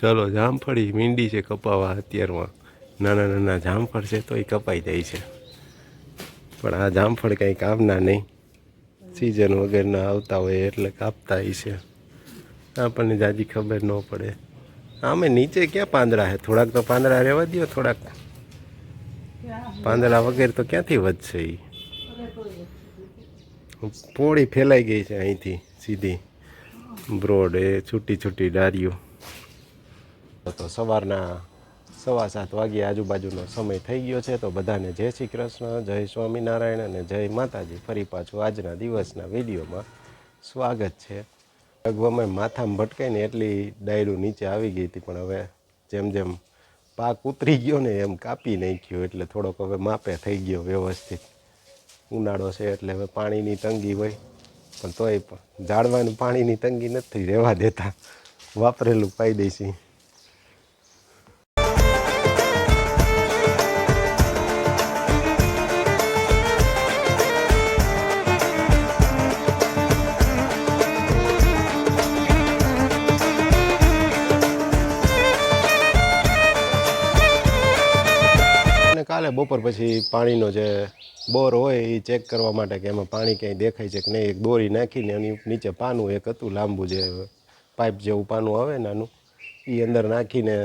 ચલો, જામફળી મીંડી છે કપાવા અત્યારમાં. નાના નાના જામફળ છે તો એ કપાઈ જાય છે. પણ આ જામફળ કંઈ કામના નહીં. સિઝન વગરના આવતા હોય એટલે કાપતા એ છે. આપણને જાજી ખબર ન પડે. આમે નીચે ક્યાં પાંદડા છે? થોડાક તો પાંદડા રહેવા દો થોડાક. પાંદડા વગેરે તો ક્યાંથી વધશે એ પોળી ફેલાઈ ગઈ છે અહીંથી સીધી. બ્રોડ એ છૂટી છૂટી ડાળીઓ. તો સવારના સવા સાત વાગ્યે આજુબાજુનો સમય થઈ ગયો છે, તો બધાને જય શ્રી કૃષ્ણ, જય સ્વામિનારાયણ અને જય માતાજી. ફરી પાછું આજના દિવસના વિડીયોમાં સ્વાગત છે. લગભગ માથામાં ભટકાઈને એટલી ડાયરું નીચે આવી ગઈ હતી, પણ હવે જેમ જેમ પાક ઉતરી ગયો ને એમ કાપી નાખ્યો, એટલે થોડોક હવે માપે થઈ ગયો વ્યવસ્થિત. ઉનાળો છે એટલે હવે પાણીની તંગી હોય, પણ તોય પણ ઝાડવાનું પાણીની તંગી નથી રહેવા દેતા. વાપરેલું પાઈ દઈશી અને બપોર પછી પાણીનો જે બોર હોય એ ચેક કરવા માટે કે એમાં પાણી ક્યાંય દેખાય છે કે નહીં, એક દોરી નાખીને એની નીચે પાનું એક હતું, લાંબુ જે પાઇપ જેવું પાનું આવે નાનું એ અંદર નાખીને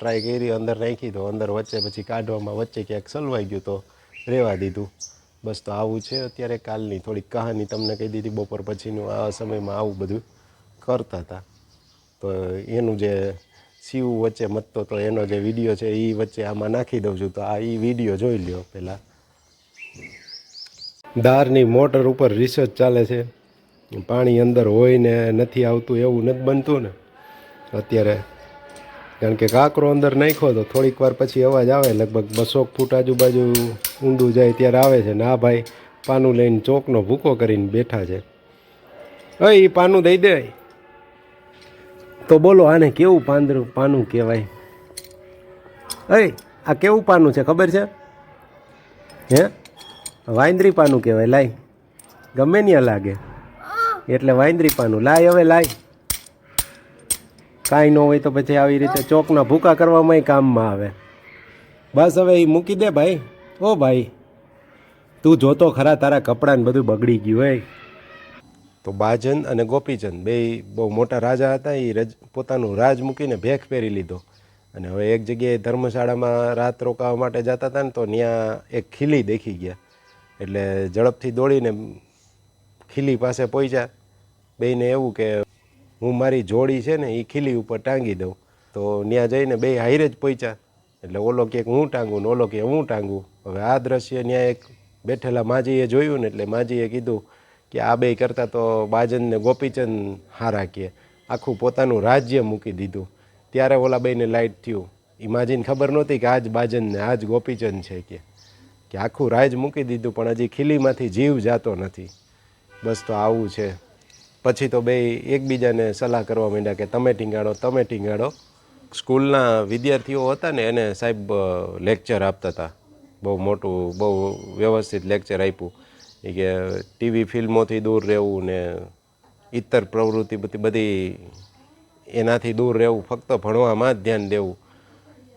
ટ્રાય કરી, અંદર નાખી તો અંદર વચ્ચે પછી કાઢવામાં વચ્ચે ક્યાંક સલવાઈ ગયું તો રહેવા દીધું. બસ તો આવું છે અત્યારે કાલની થોડીક કહાની તમને કહી દીધી, બપોર પછીનું આ સમયમાં આવું બધું કરતા હતા. તો એનું જે શિવ વચ્ચે મતતો તો એનો જે વીડિયો છે એ વચ્ચે આમાં નાખી દઉં છું. તો આ એ વીડિયો જોઈ લ્યો પહેલાં. દારની મોટર ઉપર રિસર્ચ ચાલે છે. પાણી અંદર હોય ને નથી આવતું એવું નથી બનતું ને. અત્યારે કારણ કે કાંકરો અંદર નાખ્યો તો થોડીક વાર પછી અવાજ આવે. લગભગ બસો ફૂટ આજુબાજુ ઊંડું જાય ત્યારે આવે છે. ને આ ભાઈ પાનું લઈને ચોકનો ભૂકો કરીને બેઠા છે. એ પાનું દઈ દે. તો બોલો, આને કેવું પાંદરું પાનું કહેવાય? અરે આ કેવું પાનું છે, ખબર છે? હે? વાંદરી પાનું કહેવાય, લાય. ગમે ત્યાં લાગે. એટલે વાંદરી પાનું. લાય હવે, લાય. કાંઈ ન હોય તો પછી આવી રીતે ચોકના ભૂકા કરવામાં કામમાં આવે. બસ હવે એ મૂકી દે, ભાઈ. ઓ, ભાઈ. તું જોતો ખરા, તારા કપડાને બધું બગડી ગયું હોય તો બાજન અને ગોપીચંદ, બે બહુ મોટા રાજા હતા એ રજ, પોતાનું રાજ મૂકીને ભેખ પહેરી લીધો. અને હવે એક જગ્યાએ ધર્મશાળામાં રાત રોકાવા માટે જતા હતા ને તો ત્યાં એક ખીલી દેખી ગયા. એટલે ઝડપથી દોડીને ખીલી પાસે પહોંચ્યા. બેયને એવું કે, હું મારી જોડી છે ને એ ખીલી ઉપર ટાંગી દઉં. તો ત્યાં જઈને બે હાઈરે જ પહોંચ્યા. એટલે ઓલો કે, હું ટાંગું? ને ઓલો કે, હું ટાંગું. હવે આ દ્રશ્ય ત્યાં એક બેઠેલા માજીએ જોયું ને એટલે માજીએ કીધું કે આ બે કરતાં તો બાજન ને ગોપીચંદ હારા કે. આખું પોતાનું રાજ્ય મૂકી દીધું. ત્યારે ઓલા બેને લાઈટ થયું. એ માજીને ખબર નહોતી કે આજ બાજન ને આજ ગોપીચંદ છે કે. કે આખું રાજ મૂકી દીધું, પણ હજી ખીલીમાંથી જીવ જાતો નથી. બસ તો આવું છે. પછી તો બે એકબીજાને સલાહ કરવા માંડ્યા કે તમે ટીંગાડો તમે ટીંગાડો. સ્કૂલના વિદ્યાર્થીઓ હતા ને એને સાહેબ લેક્ચર આપતા હતા. બહુ મોટું, બહુ વ્યવસ્થિત લેક્ચર આપ્યું. એ કે ટીવી ફિલ્મોથી દૂર રહેવું ને ઇતર પ્રવૃત્તિ બધી બધી એનાથી દૂર રહેવું, ફક્ત ભણવામાં જ ધ્યાન દેવું.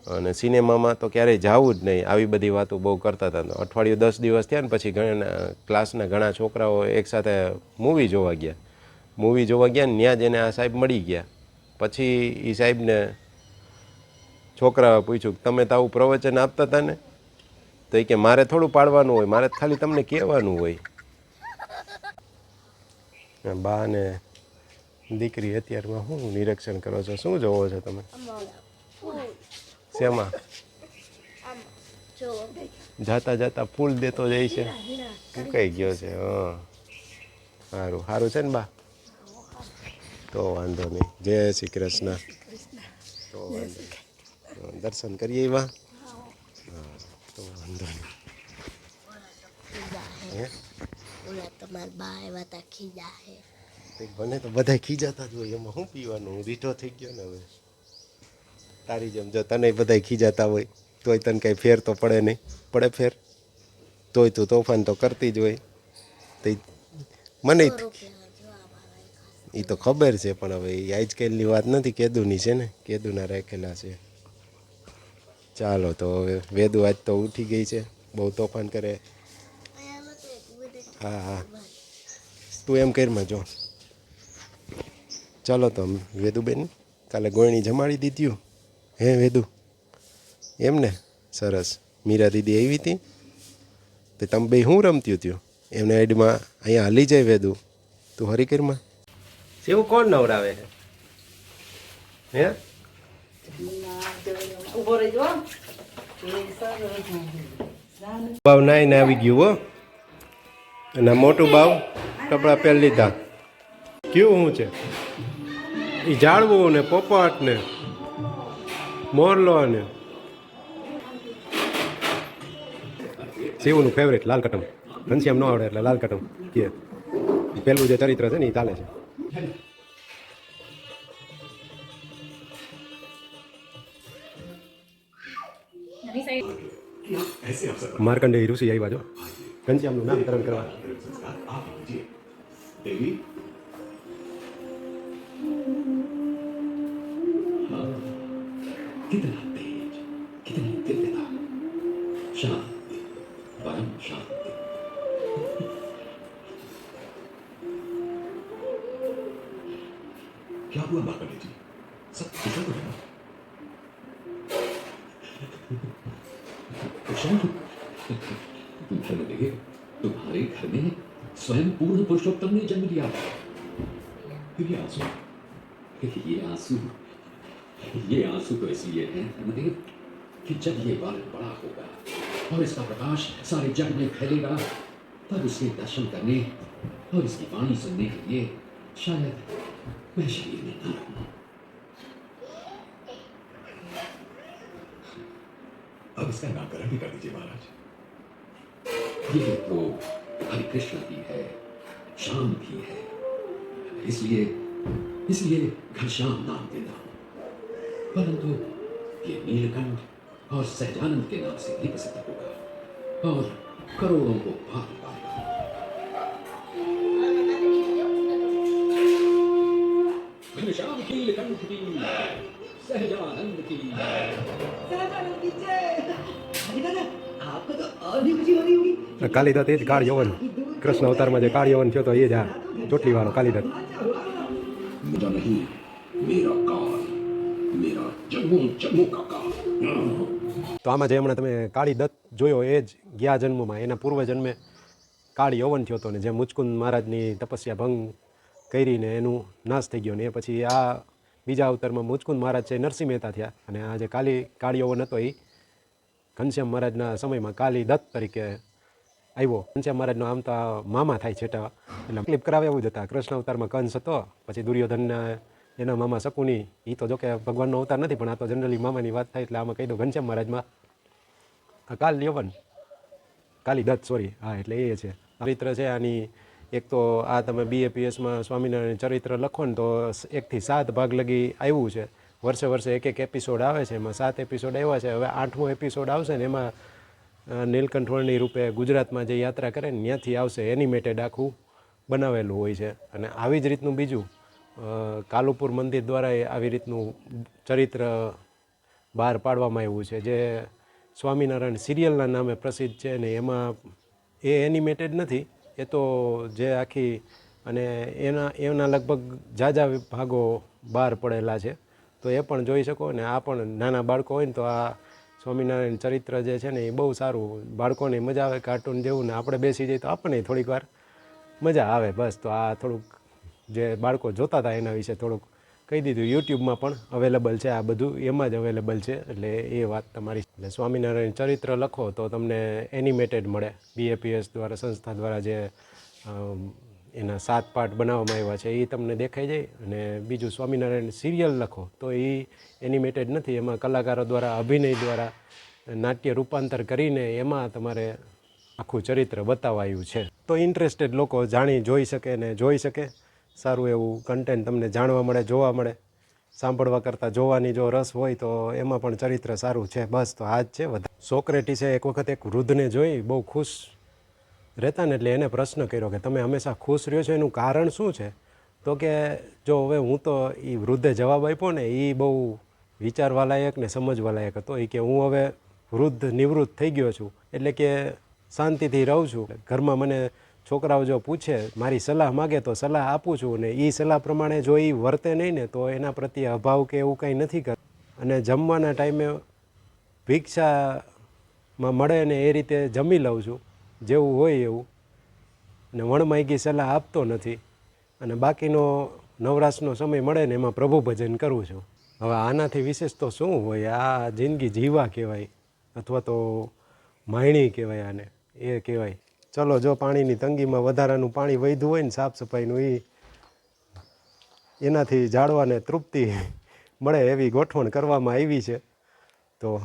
અને સિનેમામાં તો ક્યારેય જવું જ નહીં. આવી બધી વાતો બહુ કરતા હતા. અઠવાડિયું દસ દિવસ થયા ને પછી ઘણા ક્લાસના ઘણા છોકરાઓ એકસાથે મૂવી જોવા ગયા. મૂવી જોવા ગયા ને ત્યાં જ એને આ સાહેબ મળી ગયા. પછી એ સાહેબને છોકરાઓ પૂછ્યું, તમે તો આવું પ્રવચન આપતા હતા ને? તો એ કે મારે થોડું પાડવાનું હોય, મારે ખાલી તમને કહેવાનું હોય. બા ને દીકરી અત્યારમાં શું નિરીક્ષણ કરો છો? શું જોવો છો તમે? શેમાં? જાતા જાતા ફૂલ દેતો જાય છે. ફૂંકાઈ ગયો છે? હા. સારું સારું છે ને બા? તો વાંધો નહીં. જય શ્રી કૃષ્ણ. તો વાંધો. દર્શન કરીએ એવા હા વાંધો નહીં ઓલા તમારા બા આવ્યા તા ખીજા હે તે મને તો બધા ખીજાતા જ હોય. એમાં શું પીવાનું? હું રીઠો થઈ ગયો ને હવે. તારી જેમ જો તને બધા ખીજાતા હોય તોય તને કંઈ ફેર તો પડે નહીં. પડે ફેર. તોય તું તોફાન તો કરતી જ હોય. તો મને એ તો ખબર છે પણ હવે એ આજકાલની વાત નથી. કેદુની છે ને? કેદુના રાખેલા છે. ચાલો તો હવે વેદુ આજ તો ઉઠી ગઈ છે. બહુ તોફાન કરે. હા હા. તું એમ કરમાં જો. ચાલો તો વેદુબેન કાલે ગોળણી જમાડી દીધું હે. વેદુ? એમ ને? સરસ. મીરા દીદી આવી હતી. તે તમે બે શું રમતી હતું એમને એડમાં અહીંયા હલી જાય વેદુ. તું હરિકરમાં સેવું કોણ નવરાવે છે? હે? ઊભો રહેજો બાવ આવી ગયું, હો. અને મોટું બાવ કપડાં પહેરી લીધા. કેવું શું છે? એ ઝાડવું ને પોપટ ને મોરલો ને શિવનું ફેવરેટ લાલ કટમ. ઘનશ્યામ ન આવડે એટલે લાલ કટમ કે પહેલું જે ચરિત્ર છે ને એ ચાલે છે. मारकंडे हीरू से यही बाजो कंची हम लोग ना वितरण करवा। देवी। हाँ। कितना तेज कितनी दिव्यता शांति परम शांति। क्या हुआ मारकंडे जी? फिर ये आँसू ये आँसू तो इसलिए है धर्मदेव कि जब ये बालक बड़ा होगा और इसका प्रकाश सारे जग में फैलेगा तब उसके दर्शन करने और इसकी वाणी सुनने के लिए शायद मैं शरीर में न रहूँ अब इसका नामकरण भी कर दीजिए महाराज ये तो हरे कृष्ण भी है श्याम भी है इसलिए इसलिए घनश्याम नाम देता हूं परंतु ये नीलकंठ और सहजानंद के नाम से ही प्रसिद्ध होगा और करोड़ों को भाग पाएगा घनश्याम नीलकंठ की सहजानंद की आपको तो और भी खुशी हो रही होगी કાલિદત્ત એ જ કાળ યવન કૃષ્ણ અવતારમાં જે કાળ યવન થયો તો એ જ આ ચોટલીવાળો કાલિદત્ત मेरा नहीं मेरा काल मेरा जन्मों जन्मों का काल તો આમાં જે હમણાં તમે કાળી દત્ત જોયો એ જ ગયા જન્મમાં એના પૂર્વ જન્મે કાળ યવન થયો હતો ને જે મુચકુંદ મહારાજની તપસ્યા ભંગ કરીને એનું નાશ થઈ ગયો ને એ પછી આ બીજા અવતારમાં મુચકુંદ મહારાજ છે એ નરસિંહ મહેતા થયા અને આ જે કાલી કાળ યવન હતો એ ઘનશ્યામ મહારાજના સમયમાં કાલી દત્ત તરીકે આવ્યો. ઘનશ્યામ મહારાજનો આમ તો મામા થાય છેટા એટલે ક્લિપ કરાવે એવું જ હતા. કૃષ્ણ અવતારમાં કંસ હતો, પછી દુર્યોધનના એના મામા શકુની. એ તો જોકે ભગવાનનો અવતાર નથી, પણ આ તો જનરલી મામાની વાત થાય, એટલે આમાં કહી દઉં ઘનશ્યામ મહારાજમાં. કાલ યવન. કાલી દત્ત સોરી હા, એટલે એ છે. ચરિત્ર છે, આની એક તો આ તમે બીએપીએસમાં સ્વામિનારાયણ ચરિત્ર લખો ને તો એકથી સાત ભાગ લગી આવ્યું છે. વર્ષે વર્ષે એક એક એપિસોડ આવે છે, એમાં સાત એપિસોડ આવ્યા છે. હવે આઠમો એપિસોડ આવશે ને એમાં અ, રૂપે ગુજરાતમાં જે યાત્રા કરે ને ત્યાંથી આવશે એનિમેટેડ આખું બનાવેલું હોય છે. અને આવી જ રીતનું બીજું કાલુપુર મંદિર દ્વારા આવી રીતનું ચરિત્ર બહાર પાડવામાં આવ્યું છે. જે સ્વામિનારાયણ સિરિયલના નામે પ્રસિદ્ધ છે ને એમાં એ એનિમેટેડ નથી. એ તો જે આખી અને એના એના લગભગ ઝાઝા ભાગો બહાર પડેલા છે. તો એ પણ જોઈ શકો ને આ પણ નાના બાળકો હોય ને તો આ સ્વામિનારાયણ ચરિત્ર જે છે ને એ બહુ સારું. બાળકોને મજા આવે કાર્ટૂન જેવું ને આપણે બેસી જઈએ તો આપણને થોડીક વાર મજા આવે બસ. તો આ થોડુંક જે બાળકો જોતા હતા એના વિશે થોડુંક કહી દીધું. યુટ્યુબમાં પણ અવેલેબલ છે આ બધું. એમાં જ અવેલેબલ છે. એટલે એ વાત તમારી. એટલે સ્વામિનારાયણ ચરિત્ર લખો તો તમને એનિમેટેડ મળે. બીએપીએસ દ્વારા, સંસ્થા દ્વારા જે એના સાત પાર્ટ બનાવવામાં આવ્યા છે એ તમને દેખાઈ જાય. અને બીજું સ્વામિનારાયણ સિરિયલ લખો, તો એ એનિમેટેડ નથી. એમાં કલાકારો દ્વારા, અભિનય દ્વારા, નાટ્ય રૂપાંતર કરીને એમાં તમારે આખું ચરિત્ર બતાવાયું છે. તો ઇન્ટરેસ્ટેડ લોકો જાણી, જોઈ શકે ને જોઈ શકે. સારું એવું કન્ટેન્ટ તમને જાણવા મળે, જોવા મળે. સાંભળવા કરતાં જોવાની જો રસ હોય તો એમાં પણ ચરિત્ર સારું છે. બસ તો આ જ છે. વધારે. સોક્રેટીસે એક વખત એક વૃદ્ધને જોઈ, બહુ ખુશ રહેતા ને એટલે એને પ્રશ્ન કર્યો કે તમે હંમેશા ખુશ રહ્યો છો, એનું કારણ શું છે? તો કે જો હવે હું તો એ વૃદ્ધે જવાબ આપ્યો ને એ બહુ વિચારવા લાયક ને સમજવા લાયક હતો. એ કે હું હવે વૃદ્ધ નિવૃત્ત થઈ ગયો છું, એટલે કે શાંતિથી રહું છું. ઘરમાં મને છોકરાઓ જો પૂછે, મારી સલાહ માગે તો સલાહ આપું છું. ને એ સલાહ પ્રમાણે જો એ વર્તે નહીં ને તો એના પ્રત્યે અભાવ કે એવું કંઈ નથી કર અને જમવાના ટાઈમે ભિક્ષામાં મળે ને એ રીતે જમી લઉં છું. જેવું હોય એવું. અને વણમાયગી સલાહ આપતો નથી. અને બાકીનો નવરાશનો સમય મળે ને એમાં પ્રભુ ભજન કરું છું. હવે આનાથી વિશેષ તો શું હોય? આ જિંદગી જીવા કહેવાય. અથવા તો માયણી કહેવાય આને. એ કહેવાય. ચલો, જો પાણીની તંગીમાં વધારાનું પાણી વધ્યું હોય ને સાફ સફાઈનું એ એનાથી ઝાડવાને તૃપ્તિ મળે એવી ગોઠવણ કરવામાં આવી છે. તો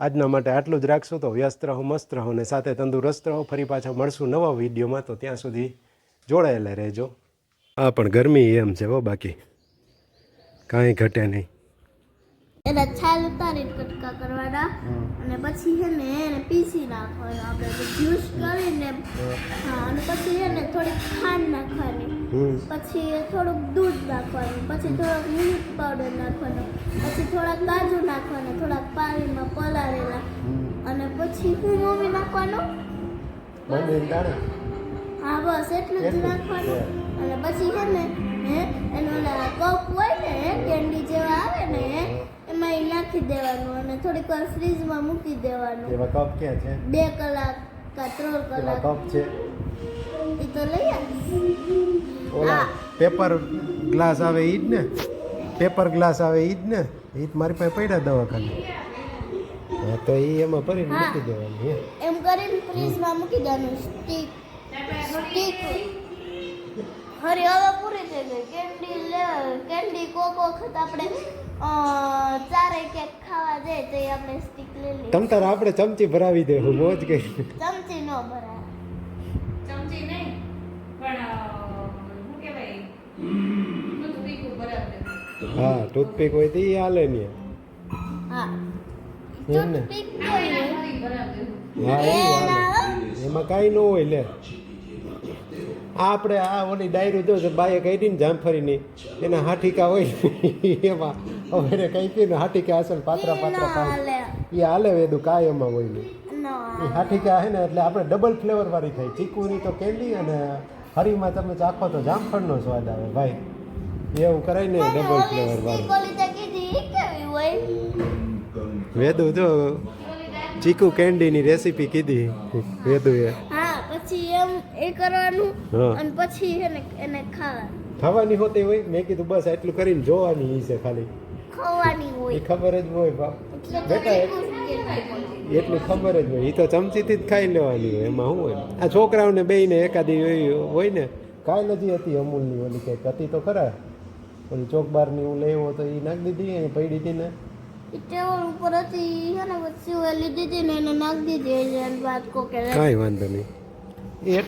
આજના માટે આટલું જ રાખશું તો વ્યસ્ત રહો મસ્ત રહો ને સાથે તંદુરસ્ત રહો. ફરી પાછા મળશું નવા વિડીયોમાં. તો ત્યાં સુધી જોડાયેલા રહેજો. હા પણ ગરમી એમ છે હો બાકી. કાંઈ ઘટે નહીં. એના છાલ ઉતારીને કટકા કરવાના. અને પછી છે ને એને પીસી નાખવાનું. આપણે જ્યુસ કરીને હા અને પછી છે ને થોડીક ખાંડ નાખવાની. પછી થોડુંક દૂધ નાખવાનું પછી થોડોક મિલ્ક પાવડર નાખવાનો પછી થોડાક કાજુ નાખવાના થોડાક પાણીમાં પલાળેલા. અને પછી હું મમ્મી નાખવાનો? હા બસ એટલું જ નાખવાનું. અને પછી છે ને હે એનો કપ હોય ને કેન્ડી જેવા આવે ને એમાં એ નાખી દેવાનું અને થોડીક વાર ફ્રીજમાં મૂકી દેવાનું. એવા કપ ક્યાં છે? બે કલાક કા ત્રણ કલાક. કપ છે? એ તો લઈ આવીશ. ઓલા પેપર ગ્લાસ આવે ઈ જ ને? પેપર ગ્લાસ આવે ઈ જ ને? એ જ મારી પાસે પડ્યા દવાખાને. હા તો એ એમાં ભરીને મૂકી દેવાની એમ કરીને ફ્રીજમાં મૂકી દેવાનું. સ્ટીક. સ્ટીક. હરી હવે પૂરી થઈ ગઈ. કેન્ડી લેવા કેન્ડી કોક વખત આપણે ચારે કેક ખાવા જાય તો એ આપણે સ્ટીક લઈ લઈએ. તમ તાર આપણે ચમચી ભરાવી દેવું મોજ કઈ ચમચી ન ભરાય. ચમચી નહીં પણ અ, શું કહેવાય બધું તીખું બરાબર હા ટૂથપીક હોય તો એ હાલે ને. હા. એમ કાંઈ ન હોય લે. આ આપણે આ ઓલી ડાયરી જો છે બાએ કહી ને જામફળીની એના હાઠીકા હોય એમાં. હવે એને કઈ કીધું ને હાઠીકા અસલ પાત્રા પાત્રા ખાય. એ હાલે. વેદું કાંઈ એમાં હોય નહીં. એ. હાઠીકા હે ને એટલે આપણે ડબલ ફ્લેવર વાળી થાય. ચીકુની તો કેન્ડી અને હરીમાં તમે ચાખો તો જામફળનો સ્વાદ આવે ભાઈ. એવું કરાય ને ડબલ ફ્લેવર વાળું. હોય? વેદુ જો ચીકુ કેન્ડીની રેસીપી કીધી વેદુએ. હા પછી એમ એ કરવાનું હા. અને પછી એને એને ખાવાનું. ખાવાની હોતી હોય? મેં કીધું બસ એટલું કરીને જોવાની ઈ છે ખાલી. ખવાની એ ખબર જ હોય બાપ. બેટા એટલી ખબર જ હોય. એ તો ચમચીથી જ ખાઈ લેવાની હોય એમાં શું હોય? આ છોકરાઓને બેયને એકાદી હોય હોય ને કાંઈ નથી હતી અમૂલની ઓલી કંઈક. હતી તો ખરા. ઓલી ચોકબારની હું લેવો તો એ નાખી દીધી અહીંયા પડી હતી ને? ઉપર હતી છે ને પછી લીધી હતી ને એને નાખી દીધી અને વાત કોકે કાંઈ વાંધો નહીં. એ